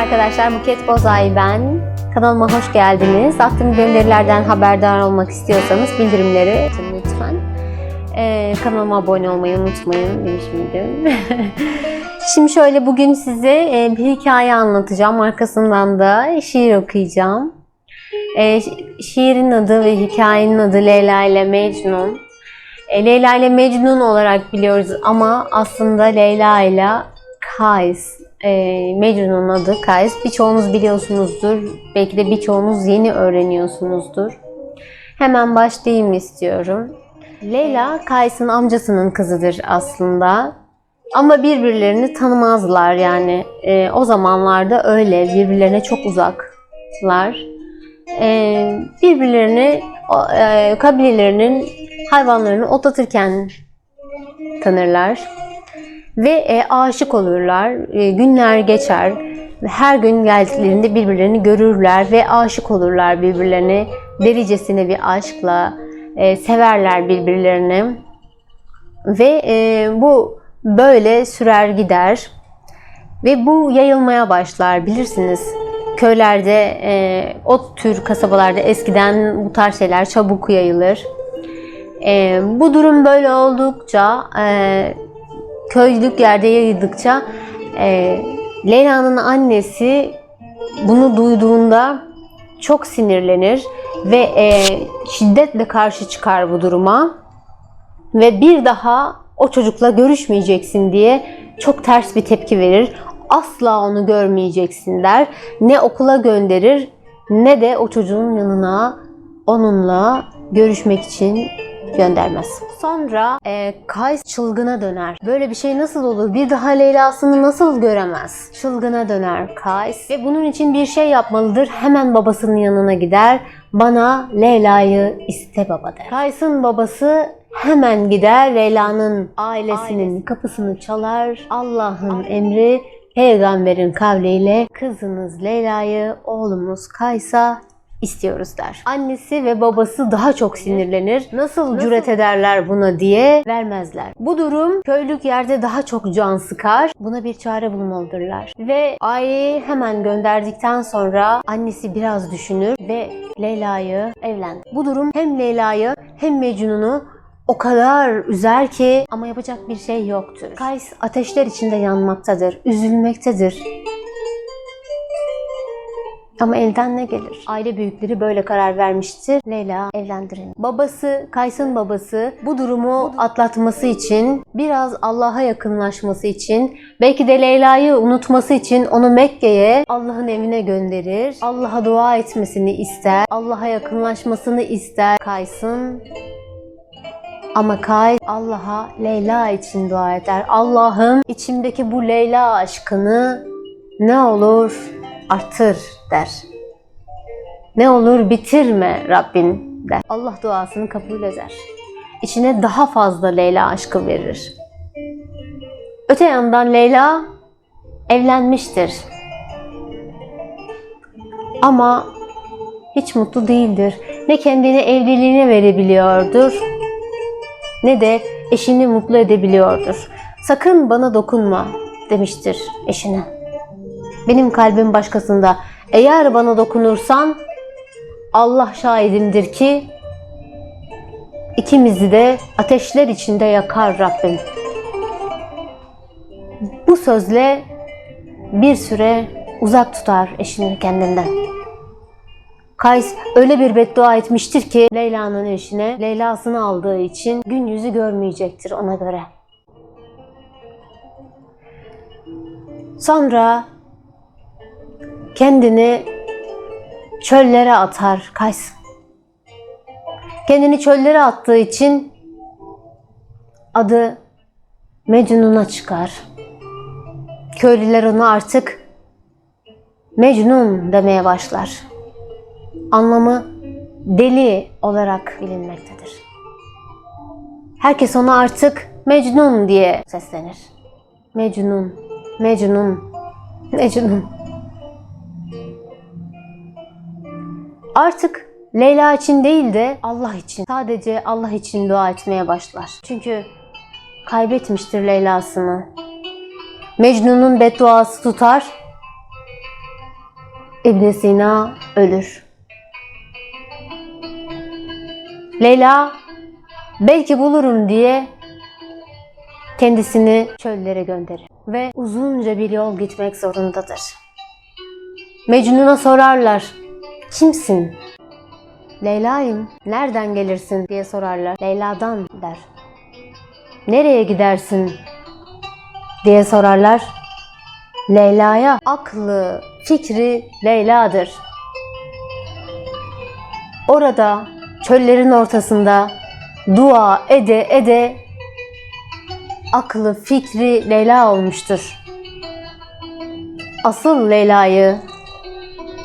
arkadaşlar, Buket Bozay ben. Kanalıma hoş geldiniz. Attığım gönderilerden haberdar olmak istiyorsanız bildirimleri açın lütfen. Ee, kanalıma abone olmayı unutmayın demiş miydim? Şimdi şöyle bugün size e, bir hikaye anlatacağım. Arkasından da şiir okuyacağım. E, şi- şiirin adı ve hikayenin adı Leyla ile Mecnun. E, Leyla ile Mecnun olarak biliyoruz ama aslında Leyla ile Kays. E, Mecnun'un adı Kays. Birçoğunuz biliyorsunuzdur. Belki de birçoğunuz yeni öğreniyorsunuzdur. Hemen başlayayım istiyorum. Leyla Kays'ın amcasının kızıdır aslında. Ama birbirlerini tanımazlar yani. E, o zamanlarda öyle birbirlerine çok uzaklar. E, birbirlerini e, kabilelerinin hayvanlarını otlatırken tanırlar ve e, aşık olurlar. E, günler geçer her gün geldiklerinde birbirlerini görürler ve aşık olurlar birbirlerine. Delicesine bir aşkla e, severler birbirlerini. Ve e, bu böyle sürer gider. Ve bu yayılmaya başlar bilirsiniz. Köylerde, e, o tür kasabalarda eskiden bu tarz şeyler çabuk yayılır. E, bu durum böyle oldukça, e, köylük yerde yayıldıkça e, Leyla'nın annesi bunu duyduğunda çok sinirlenir ve e, şiddetle karşı çıkar bu duruma ve bir daha o çocukla görüşmeyeceksin diye çok ters bir tepki verir. Asla onu görmeyeceksin der. Ne okula gönderir ne de o çocuğun yanına onunla görüşmek için göndermez. Sonra e, Kays çılgına döner. Böyle bir şey nasıl olur? Bir daha Leyla'sını nasıl göremez? Çılgına döner Kays ve bunun için bir şey yapmalıdır. Hemen babasının yanına gider. Bana Leyla'yı iste baba der. Kays'ın babası hemen gider Leyla'nın ailesinin kapısını çalar. Allah'ın emri peygamberin kavliyle kızınız Leyla'yı oğlumuz Kays'a istiyoruz der. Annesi ve babası daha çok sinirlenir. Nasıl cüret ederler buna diye vermezler. Bu durum köylük yerde daha çok can sıkar. Buna bir çare bulmalıdırlar. Ve aileyi hemen gönderdikten sonra annesi biraz düşünür ve Leyla'yı evlendir. Bu durum hem Leyla'yı hem Mecnun'u o kadar üzer ki ama yapacak bir şey yoktur. Kays ateşler içinde yanmaktadır, üzülmektedir. Ama elden ne gelir? Aile büyükleri böyle karar vermiştir. Leyla evlendirin. Babası, Kays'ın babası bu durumu atlatması için, biraz Allah'a yakınlaşması için, belki de Leyla'yı unutması için onu Mekke'ye, Allah'ın evine gönderir. Allah'a dua etmesini ister. Allah'a yakınlaşmasını ister Kays'ın. Ama Kay Allah'a Leyla için dua eder. Allah'ım içimdeki bu Leyla aşkını ne olur artır der. Ne olur bitirme Rabbin der. Allah duasını kabul eder. İçine daha fazla Leyla aşkı verir. Öte yandan Leyla evlenmiştir. Ama hiç mutlu değildir. Ne kendini evliliğine verebiliyordur ne de eşini mutlu edebiliyordur. Sakın bana dokunma demiştir eşine. Benim kalbim başkasında. Eğer bana dokunursan Allah şahidimdir ki ikimizi de ateşler içinde yakar Rabbim. Bu sözle bir süre uzak tutar eşini kendinden. Kays öyle bir beddua etmiştir ki Leyla'nın eşine Leyla'sını aldığı için gün yüzü görmeyecektir ona göre. Sonra kendini çöllere atar Kays. Kendini çöllere attığı için adı Mecnun'a çıkar. Köylüler onu artık Mecnun demeye başlar anlamı deli olarak bilinmektedir. Herkes ona artık Mecnun diye seslenir. Mecnun, Mecnun, Mecnun. Artık Leyla için değil de Allah için, sadece Allah için dua etmeye başlar. Çünkü kaybetmiştir Leyla'sını. Mecnun'un bedduası tutar İbn Sina ölür. Leyla belki bulurum diye kendisini çöllere gönderir ve uzunca bir yol gitmek zorundadır. Mecnun'a sorarlar. Kimsin? Leyla'yım. Nereden gelirsin diye sorarlar. Leyla'dan der. Nereye gidersin diye sorarlar. Leyla'ya aklı, fikri Leyla'dır. Orada çöllerin ortasında dua ede ede aklı, fikri Leyla olmuştur. Asıl Leyla'yı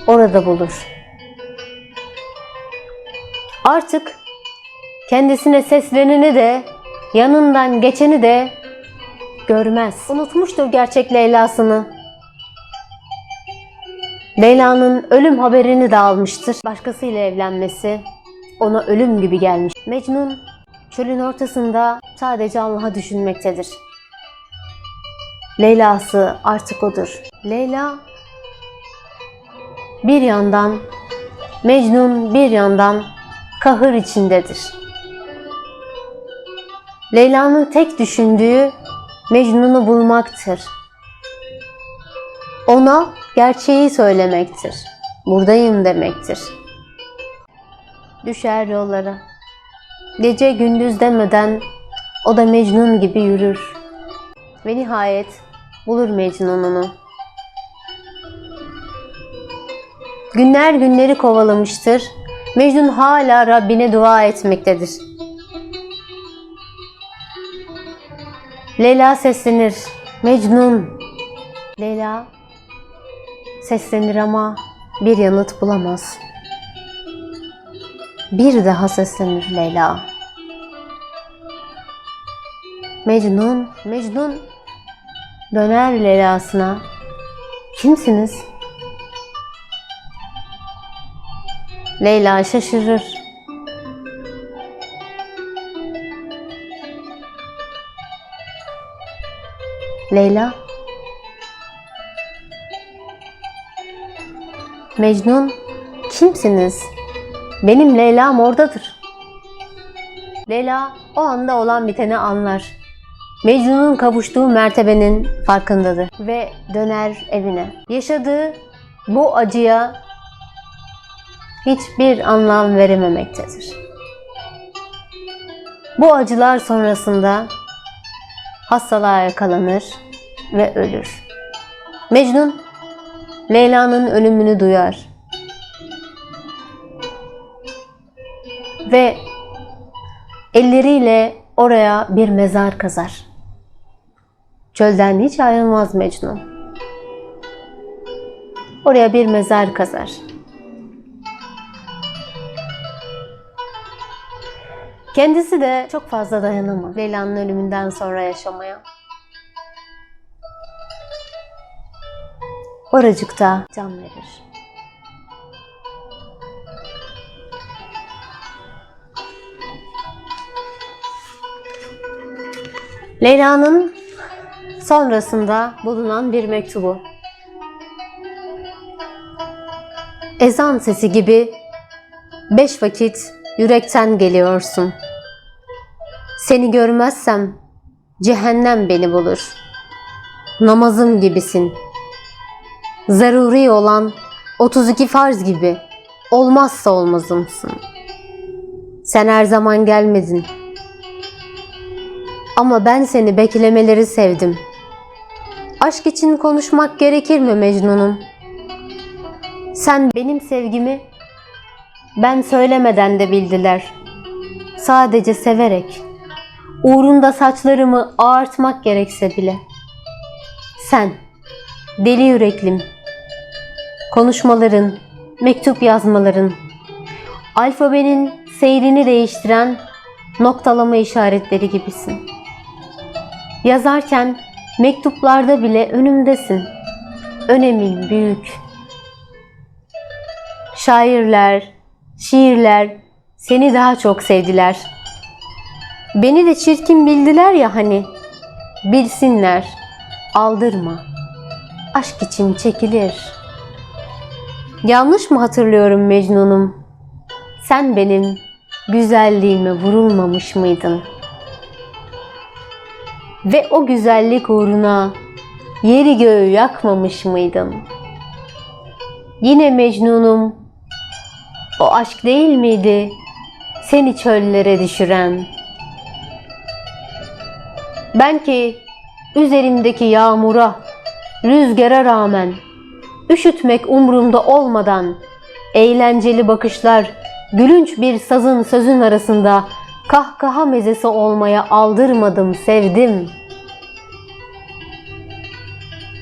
orada bulur. Artık kendisine sesleneni de yanından geçeni de görmez. Unutmuştur gerçek Leyla'sını. Leyla'nın ölüm haberini de almıştır. Başkasıyla evlenmesi ona ölüm gibi gelmiş. Mecnun çölün ortasında sadece Allah'a düşünmektedir. Leyla'sı artık odur. Leyla bir yandan Mecnun bir yandan kahır içindedir. Leyla'nın tek düşündüğü Mecnun'u bulmaktır. Ona gerçeği söylemektir. Buradayım demektir. Düşer yollara. Gece gündüz demeden o da Mecnun gibi yürür. Ve nihayet bulur Mecnun onu. Günler günleri kovalamıştır. Mecnun hala Rabbine dua etmektedir. Leyla seslenir. Mecnun. Leyla seslenir ama bir yanıt bulamaz. Bir daha seslenir Leyla. Mecnun, Mecnun döner Leyla'sına. Kimsiniz? Leyla şaşırır. Leyla Mecnun kimsiniz? Benim Leyla'm oradadır. Leyla o anda olan biteni anlar. Mecnun'un kavuştuğu mertebenin farkındadır ve döner evine. Yaşadığı bu acıya hiçbir anlam verememektedir. Bu acılar sonrasında hastalığa yakalanır ve ölür. Mecnun Leyla'nın ölümünü duyar. Ve elleriyle oraya bir mezar kazar. Çölden hiç ayrılmaz Mecnun. Oraya bir mezar kazar. Kendisi de çok fazla dayanamaz Leyla'nın ölümünden sonra yaşamaya. Oracıkta can verir. Leyla'nın sonrasında bulunan bir mektubu. Ezan sesi gibi beş vakit yürekten geliyorsun. Seni görmezsem cehennem beni bulur. Namazım gibisin. Zaruri olan 32 farz gibi olmazsa olmazımsın. Sen her zaman gelmedin. Ama ben seni beklemeleri sevdim. Aşk için konuşmak gerekir mi Mecnun'um? Sen benim sevgimi ben söylemeden de bildiler. Sadece severek, uğrunda saçlarımı ağartmak gerekse bile. Sen, deli yüreklim, konuşmaların, mektup yazmaların, alfabenin seyrini değiştiren noktalama işaretleri gibisin. Yazarken mektuplarda bile önümdesin. Önemin büyük. Şairler, şiirler seni daha çok sevdiler. Beni de çirkin bildiler ya hani. Bilsinler, aldırma. Aşk için çekilir. Yanlış mı hatırlıyorum Mecnun'um? Sen benim güzelliğime vurulmamış mıydın? Ve o güzellik uğruna yeri göğü yakmamış mıydın? Yine Mecnun'um, o aşk değil miydi seni çöllere düşüren? Ben ki üzerindeki yağmura, rüzgara rağmen üşütmek umrumda olmadan eğlenceli bakışlar, gülünç bir sazın sözün arasında kahkaha mezesi olmaya aldırmadım, sevdim.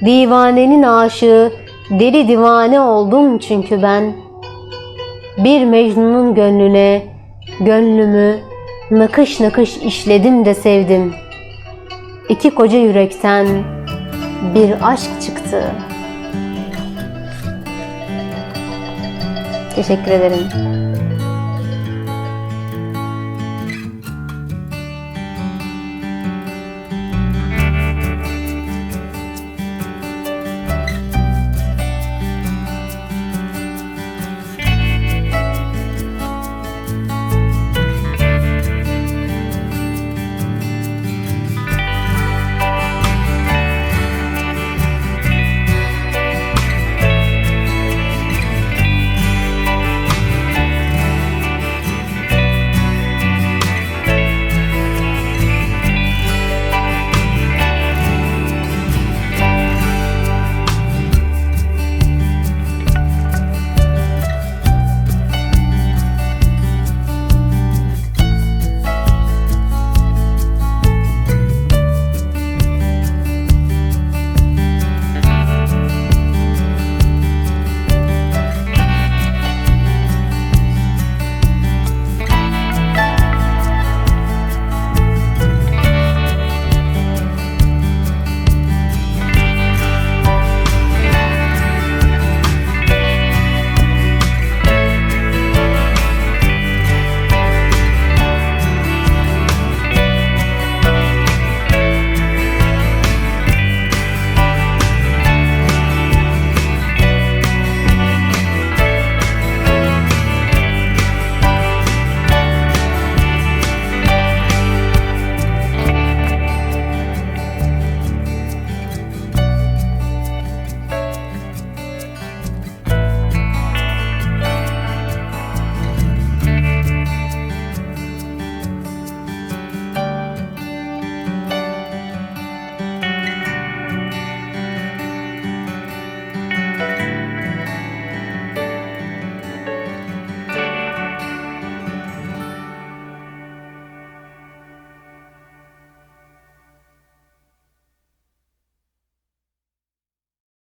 Divanenin aşığı, deli divane oldum çünkü ben. Bir Mecnun'un gönlüne, gönlümü nakış nakış işledim de sevdim. İki koca yürekten bir aşk çıktı. Teşekkür ederim.